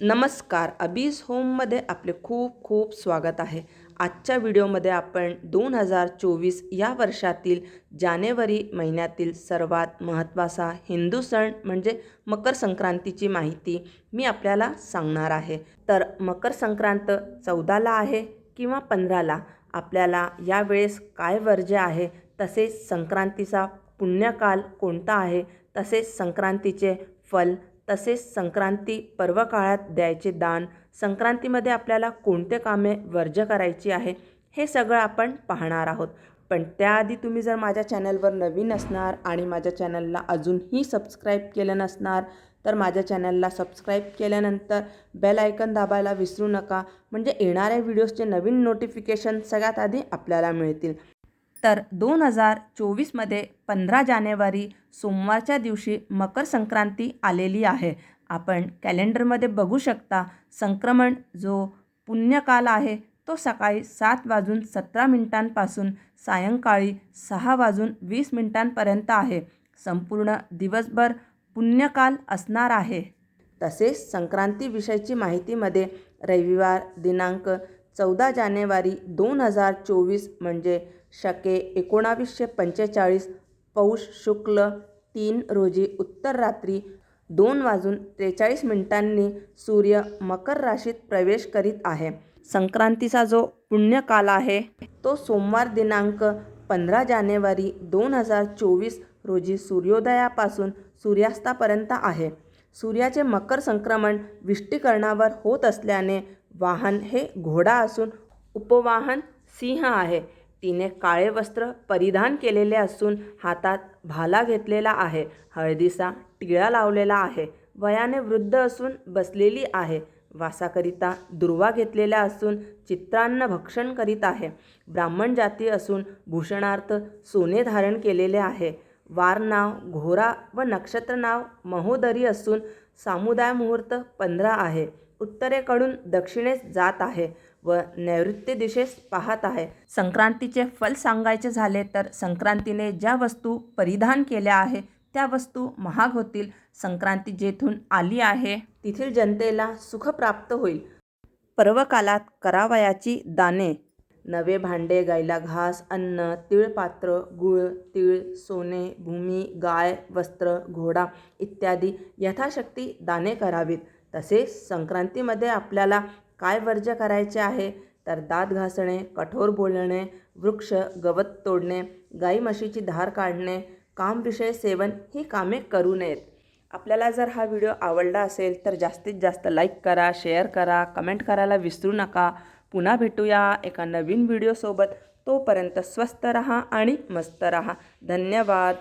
नमस्कार. अबीज होममध्ये आपले खूप खूप स्वागत आहे. आजच्या व्हिडिओमध्ये आपण दोन हजार चोवीस या वर्षातील जानेवारी महिन्यातील सर्वात महत्त्वाचा हिंदू सण म्हणजे मकर संक्रांतीची माहिती मी आपल्याला सांगणार आहे. तर मकर संक्रांत चौदाला आहे किंवा पंधराला? आपल्याला यावेळेस काय वर्ज्य आहे? तसेच संक्रांतीचा पुण्यकाल कोणता आहे? तसेच संक्रांतीचे फल तसेच संक्रांती पर्व काळात द्यायचे दान संक्रांतीमध्ये आपल्याला कोणते कामे वर्ज्य करायची आहे हे सगळं आपण पाहणार आहोत. पण त्याआधी तुम्ही जर माझ्या चॅनलवर नवीन असणार आणि माझ्या चॅनलला अजूनही सबस्क्राईब केलं नसणार तर माझ्या चॅनलला सबस्क्राईब केल्यानंतर बेल आयकन दाबायला विसरू नका. म्हणजे येणाऱ्या व्हिडिओजचे नवीन नोटिफिकेशन सगळ्यात आधी आपल्याला मिळतील. तर दोन हजार चोवीसमध्ये पंधरा जानेवारी सोमवारच्या दिवशी मकर संक्रांती आलेली आहे. आपण कॅलेंडरमध्ये बघू शकता संक्रमण जो पुण्यकाल आहे तो सकाळी सात वाजून सतरा मिनिटांपासून सायंकाळी सहा वाजून वीस मिनिटांपर्यंत आहे. संपूर्ण दिवसभर पुण्यकाल असणार आहे. तसेच संक्रांतीविषयीची माहितीमध्ये रविवार दिनांक चौदा जानेवारी दोन हजार चोवीस म्हणजे शके एकोणावीसशे पंचेचाळीस पौष शुक्ल तीन रोजी उत्तर रात्री दोन वाजून त्रेचाळीस मिनिटांनी सूर्य मकर राशीत प्रवेश करीत आहे. संक्रांतीचा जो पुण्यकाल आहे तो सोमवार दिनांक पंधरा जानेवारी दोन हजार चोवीस रोजी सूर्योदयापासून सूर्यास्तापर्यंत आहे. सूर्याचे मकर संक्रमण विष्टीकरणावर होत असल्याने वाहन हे घोडा असून उपवाहन सिंह आहे. तिने काळे वस्त्र परिधान केलेले असून हातात भाला घेतलेला आहे. हळदीचा टिळा लावलेला आहे. वयाने वृद्ध असून बसलेली आहे. वासाकरिता दुर्वा घेतलेल्या असून चित्रान्न भक्षण करीत आहे. ब्राह्मण जाती असून भूषणार्थ सोने धारण केलेले आहे. वार नाव घोरा व नक्षत्र नाव महोदरी असून सामुदाय मुहूर्त पंधरा आहे. उत्तरेकडून दक्षिणेस जात आहे व नैऋत्य दिशेस पाहत आहे. संक्रांतीचे फल सांगायचे झाले तर संक्रांतीने ज्या वस्तू परिधान केल्या आहे त्या वस्तू महाग होतील. संक्रांती जेथून आली आहे तेथील जनतेला सुख प्राप्त होईल. पर्वकालात करावयाची दाने नवे भांडे गायला घास अन्न तिळपात्र गुळ तीळ सोने भूमी गाय वस्त्र घोडा इत्यादी यथाशक्ती दाने करावीत. तसेच संक्रांतीमध्ये आपल्याला काय वर्ज्य करायचे आहे? तर दात घासणे कठोर बोलणे वृक्ष गवत तोडणे गाई म्हशीची धार काढणे कामविषय सेवन ही कामे करू नयेत. आपल्याला जर हा व्हिडिओ आवडला असेल तर जास्तीत जास्त लाईक करा शेअर करा कमेंट करायला विसरू नका. पुन्हा भेटूया एका नवीन व्हिडिओसोबत. तोपर्यंत स्वस्त रहा आणि मस्त रहा. धन्यवाद.